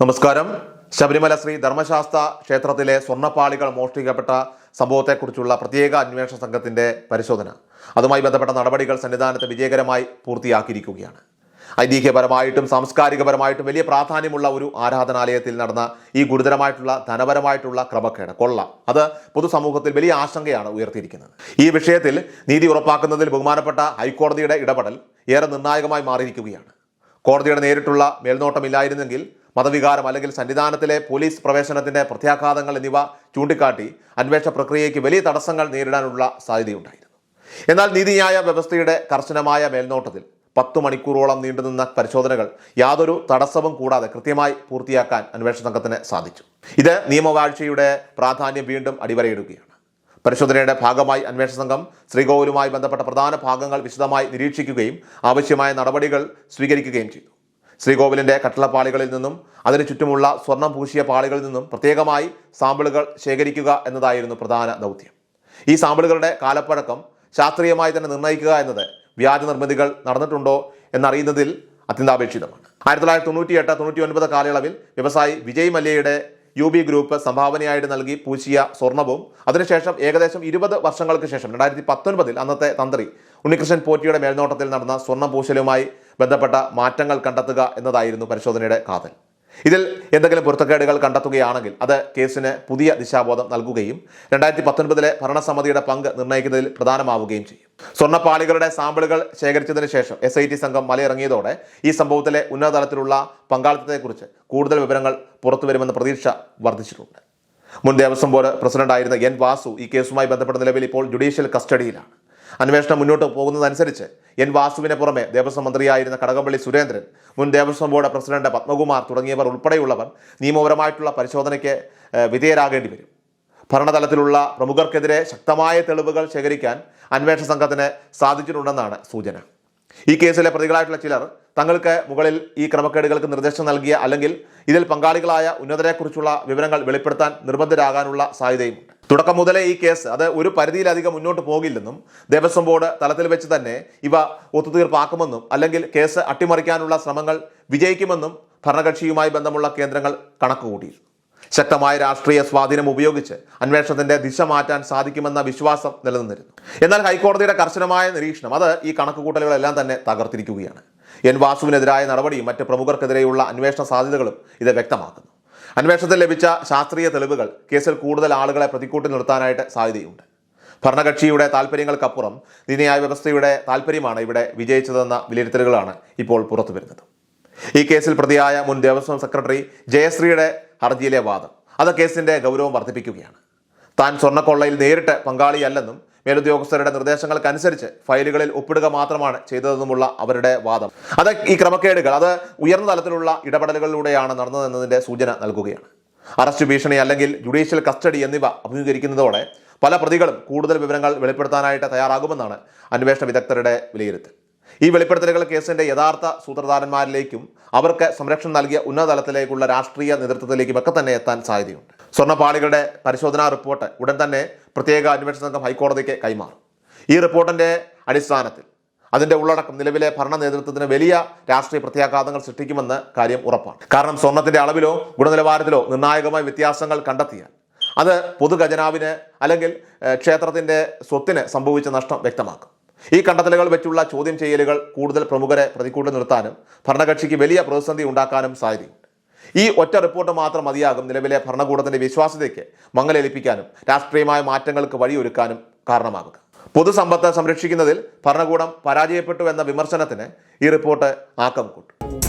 നമസ്കാരം. ശബരിമല ശ്രീ ധർമ്മശാസ്ത്ര ക്ഷേത്രത്തിലെ സ്വർണപ്പാളികൾ മോഷ്ടിക്കപ്പെട്ട സംഭവത്തെക്കുറിച്ചുള്ള പ്രത്യേക അന്വേഷണ സംഘത്തിന്റെ പരിശോധന. അതുമായി ബന്ധപ്പെട്ട നടപടികൾ സന്നിധാനത്ത് വിജയകരമായി പൂർത്തിയാക്കിയിരിക്കുകയാണ്. ഐതിഹ്യപരമായിട്ടും സാംസ്കാരികപരമായിട്ടും വലിയ പ്രാധാന്യമുള്ള ഒരു ആരാധനാലയത്തിൽ നടന്ന ഈ ഗുരുതരമായിട്ടുള്ള ധനപരമായിട്ടുള്ള ക്രമക്കേട്. കൊള്ള. അത് പൊതുസമൂഹത്തിൽ വലിയ ആശങ്കയാണ് ഉയർത്തിയിരിക്കുന്നത്. ഈ വിഷയത്തിൽ നീതി ഉറപ്പാക്കുന്നതിൽ ബഹുമാനപ്പെട്ട ഹൈക്കോടതിയുടെ ഇടപെടൽ ഏറെ നിർണായകമായി മാറിയിരിക്കുകയാണ്. കോടതിയുടെ നേരിട്ടുള്ള മേൽനോട്ടമില്ലായിരുന്നെങ്കിൽ മതവികാരം അല്ലെങ്കിൽ സന്നിധാനത്തിലെ പോലീസ് പ്രവേശനത്തിന്റെ പ്രത്യാഘാതങ്ങൾ എന്നിവ ചൂണ്ടിക്കാട്ടി അന്വേഷണ പ്രക്രിയയ്ക്ക് വലിയ തടസ്സങ്ങൾ നേരിടാനുള്ള സാധ്യതയുണ്ടായിരുന്നു. എന്നാൽ നീതിന്യായ വ്യവസ്ഥയുടെ കർശനമായ മേൽനോട്ടത്തിൽ പത്ത് മണിക്കൂറോളം നീണ്ടുനിന്ന പരിശോധനകൾ യാതൊരു തടസ്സവും കൂടാതെ കൃത്യമായി പൂർത്തിയാക്കാൻ അന്വേഷണ സംഘത്തിന് സാധിച്ചു. ഇത് നിയമവാഴ്ചയുടെ പ്രാധാന്യം വീണ്ടും അടിവരയിടുകയാണ്. പരിശോധനയുടെ ഭാഗമായി അന്വേഷണ സംഘം ശ്രീകോവിലുമായി ബന്ധപ്പെട്ട പ്രധാന ഭാഗങ്ങൾ വിശദമായി നിരീക്ഷിക്കുകയും ആവശ്യമായ നടപടികൾ സ്വീകരിക്കുകയും ചെയ്തു. ശ്രീകോവിലിന്റെ കട്ടളപ്പാളികളിൽ നിന്നും അതിനു ചുറ്റുമുള്ള സ്വർണം പൂശിയ പാളികളിൽ നിന്നും പ്രത്യേകമായി സാമ്പിളുകൾ ശേഖരിക്കുക എന്നതായിരുന്നു പ്രധാന ദൗത്യം. ഈ സാമ്പിളുകളുടെ കാലപ്പഴക്കം ശാസ്ത്രീയമായി തന്നെ നിർണയിക്കുക എന്നത് വ്യാജ നിർമ്മിതികൾ നടന്നിട്ടുണ്ടോ എന്നറിയുന്നതിൽ അത്യന്താപേക്ഷിതമാണ്. ആയിരത്തി തൊള്ളായിരത്തി തൊണ്ണൂറ്റി എട്ട് തൊണ്ണൂറ്റി ഒൻപത് കാലയളവിൽ വ്യവസായി വിജയ് മല്യയുടെ യു ബി ഗ്രൂപ്പ് സംഭാവനയായിട്ട് നൽകി പൂശിയ സ്വർണവും അതിനുശേഷം ഏകദേശം ഇരുപത് വർഷങ്ങൾക്ക് ശേഷം രണ്ടായിരത്തി പത്തൊൻപതിൽ അന്നത്തെ തന്ത്രി ഉണ്ണികൃഷ്ണൻ പോറ്റിയുടെ മേൽനോട്ടത്തിൽ നടന്ന സ്വർണം പൂശലുമായി ബന്ധപ്പെട്ട മാറ്റങ്ങൾ കണ്ടെത്തുക എന്നതായിരുന്നു പരിശോധനയുടെ കാതൽ. ഇതിൽ എന്തെങ്കിലും പൊരുത്തക്കേടുകൾ കണ്ടെത്തുകയാണെങ്കിൽ അത് കേസിന് പുതിയ ദിശാബോധം നൽകുകയും രണ്ടായിരത്തി പത്തൊൻപതിലെ ഭരണസമിതിയുടെ പങ്ക് നിർണയിക്കുന്നതിൽ പ്രധാനമാവുകയും ചെയ്യും. സ്വർണപ്പാളികളുടെ സാമ്പിളുകൾ ശേഖരിച്ചതിന് ശേഷം എസ് ഐ ടി സംഘം മലയിറങ്ങിയതോടെ ഈ സംഭവത്തിലെ ഉന്നതതലത്തിലുള്ള പങ്കാളിത്തത്തെക്കുറിച്ച് കൂടുതൽ വിവരങ്ങൾ പുറത്തുവരുമെന്ന പ്രതീക്ഷ വർദ്ധിച്ചിട്ടുണ്ട്. മുൻ ദേവസ്വം ബോർഡ് പ്രസിഡന്റായിരുന്ന എൻ വാസു ഈ കേസുമായി ബന്ധപ്പെട്ട നിലവിൽ ഇപ്പോൾ ജുഡീഷ്യൽ കസ്റ്റഡിയിലാണ്. അന്വേഷണം മുന്നോട്ട് പോകുന്നതനുസരിച്ച് എൻ വാസുവിനെ പുറമെ ദേവസ്വം മന്ത്രിയായിരുന്ന കടകംപള്ളി സുരേന്ദ്രൻ മുൻ ദേവസ്വം ബോർഡ് പ്രസിഡന്റ് പത്മകുമാർ തുടങ്ങിയവർ ഉൾപ്പെടെയുള്ളവർ നിയമപരമായിട്ടുള്ള പരിശോധനയ്ക്ക് വിധേയരാകേണ്ടി വരും. ഭരണതലത്തിലുള്ള പ്രമുഖർക്കെതിരെ ശക്തമായ തെളിവുകൾ ശേഖരിക്കാൻ അന്വേഷണ സംഘത്തിന് സാധിച്ചിട്ടുണ്ടെന്നാണ് സൂചന. ഈ കേസിലെ പ്രതികളായിട്ടുള്ള ചിലർ തങ്ങൾക്ക് മുകളിൽ ഈ ക്രമക്കേടുകൾക്ക് നിർദ്ദേശം നൽകിയ അല്ലെങ്കിൽ ഇതിൽ പങ്കാളികളായ ഉന്നതരെക്കുറിച്ചുള്ള വിവരങ്ങൾ വെളിപ്പെടുത്താൻ നിർബന്ധരാകാനുള്ള സാധ്യതയുമുണ്ട്. തുടക്കം മുതലേ ഈ കേസ് അത് ഒരു പരിധിയിലധികം മുന്നോട്ട് പോകില്ലെന്നും ദേവസ്വം ബോർഡ് തലത്തിൽ വെച്ച് തന്നെ ഇവ ഒത്തുതീർപ്പാക്കുമെന്നും അല്ലെങ്കിൽ കേസ് അട്ടിമറിക്കാനുള്ള ശ്രമങ്ങൾ വിജയിക്കുമെന്നും ഭരണകക്ഷിയുമായി ബന്ധമുള്ള കേന്ദ്രങ്ങൾ കണക്കുകൂട്ടി. ശക്തമായ രാഷ്ട്രീയ സ്വാധീനം ഉപയോഗിച്ച് അന്വേഷണത്തിന്റെ ദിശ മാറ്റാൻ സാധിക്കുമെന്ന വിശ്വാസം നിലനിന്നിരുന്നു. എന്നാൽ ഹൈക്കോടതിയുടെ കർശനമായ നിരീക്ഷണം അത് ഈ കണക്കുകൂട്ടലുകളെല്ലാം തന്നെ തകർത്തിരിക്കുകയാണ്. എൻ വാസുവിനെതിരായ നടപടിയും മറ്റ് പ്രമുഖർക്കെതിരെയുള്ള അന്വേഷണ സാധ്യതകളും ഇത് വ്യക്തമാക്കുന്നു. അന്വേഷണത്തിൽ ലഭിച്ച ശാസ്ത്രീയ തെളിവുകൾ കേസിൽ കൂടുതൽ ആളുകളെ പ്രതിക്കൂട്ടിൽ നിർത്താനായിട്ട് സാധ്യതയുണ്ട്. ഭരണകക്ഷിയുടെ താല്പര്യങ്ങൾക്കപ്പുറം നീതിന്യായ വ്യവസ്ഥയുടെ താല്പര്യമാണ് ഇവിടെ വിജയിച്ചതെന്ന വിലയിരുത്തലുകളാണ് ഇപ്പോൾ പുറത്തു വരുന്നത് ഈ കേസിൽ പ്രതിയായ മുൻ ദേവസ്വം സെക്രട്ടറി ജയശ്രീയുടെ ഹർജിയിലെ വാദം അത് കേസിന്റെ ഗൗരവം വർദ്ധിപ്പിക്കുകയാണ്. താൻ സ്വർണക്കൊള്ളയിൽ നേരിട്ട് പങ്കാളിയല്ലെന്നും മേലുദ്യോഗസ്ഥരുടെ നിർദ്ദേശങ്ങൾക്കനുസരിച്ച് ഫയലുകളിൽ ഒപ്പിടുക മാത്രമാണ് ചെയ്തതെന്നുമുള്ള അവരുടെ വാദം. അത് ഈ ക്രമക്കേടുകൾ അത് ഉയർന്ന തലത്തിലുള്ള ഇടപെടലുകളിലൂടെയാണ് നടന്നതെന്നതിന്റെ സൂചന നൽകുകയാണ്. അറസ്റ്റ് ഭീഷണി അല്ലെങ്കിൽ ജുഡീഷ്യൽ കസ്റ്റഡി എന്നിവ അഭിമുഖീകരിക്കുന്നതോടെ പല പ്രതികളും കൂടുതൽ വിവരങ്ങൾ വെളിപ്പെടുത്താനായിട്ട് തയ്യാറാകുമെന്നാണ് അന്വേഷണ വിദഗ്ധരുടെ വിലയിരുത്തൽ. ഈ വെളിപ്പെടുത്തലുകൾ കേസിന്റെ യഥാർത്ഥ സൂത്രധാരന്മാരിലേക്കും അവർക്ക് സംരക്ഷണം നൽകിയ ഉന്നതതലത്തിലേക്കുള്ള രാഷ്ട്രീയ നേതൃത്വത്തിലേക്കും ഒക്കെ തന്നെ എത്താൻ സാധ്യതയുണ്ട്. സ്വർണപ്പാളികളുടെ പരിശോധനാ റിപ്പോർട്ട് ഉടൻ തന്നെ പ്രത്യേക അന്വേഷണ സംഘം ഹൈക്കോടതിക്ക് കൈമാറും. ഈ റിപ്പോർട്ടിന്റെ അടിസ്ഥാനത്തിൽ അതിന്റെ ഉള്ളടക്കം നിലവിലെ ഭരണ നേതൃത്വത്തിന് വലിയ രാഷ്ട്രീയ പ്രത്യാഘാതങ്ങൾ സൃഷ്ടിക്കുമെന്ന് കാര്യം ഉറപ്പാണ്. കാരണം സ്വർണത്തിന്റെ അളവിലോ ഗുണനിലവാരത്തിലോ നിർണായകമായ വ്യത്യാസങ്ങൾ കണ്ടെത്തിയാൽ അത് പൊതുഖജനാവിന് അല്ലെങ്കിൽ ക്ഷേത്രത്തിന്റെ സ്വത്തിന് സംഭവിച്ച നഷ്ടം വ്യക്തമാക്കും. ഈ കണ്ടെത്തലുകൾ വെച്ചുള്ള ചോദ്യം ചെയ്യലുകൾ കൂടുതൽ പ്രമുഖരെ പ്രതിക്കൂട്ടിൽ നിർത്താനും ഭരണകക്ഷിക്ക് വലിയ പ്രതിസന്ധി ഉണ്ടാക്കാനും സാധ്യതയുണ്ട്. ഈ ഒറ്റ റിപ്പോർട്ട് മാത്രം മതിയാകും നിലവിലെ ഭരണകൂടത്തിന്റെ വിശ്വാസ്യതയ്ക്ക് മങ്ങലേൽപ്പിക്കാനും രാഷ്ട്രീയമായ മാറ്റങ്ങൾക്ക് വഴിയൊരുക്കാനും കാരണമാകുക പൊതുസമ്പത്ത് സംരക്ഷിക്കുന്നതിൽ ഭരണകൂടം പരാജയപ്പെട്ടു എന്ന വിമർശനത്തിന് ഈ റിപ്പോർട്ട് ആക്കം കൂട്ടും.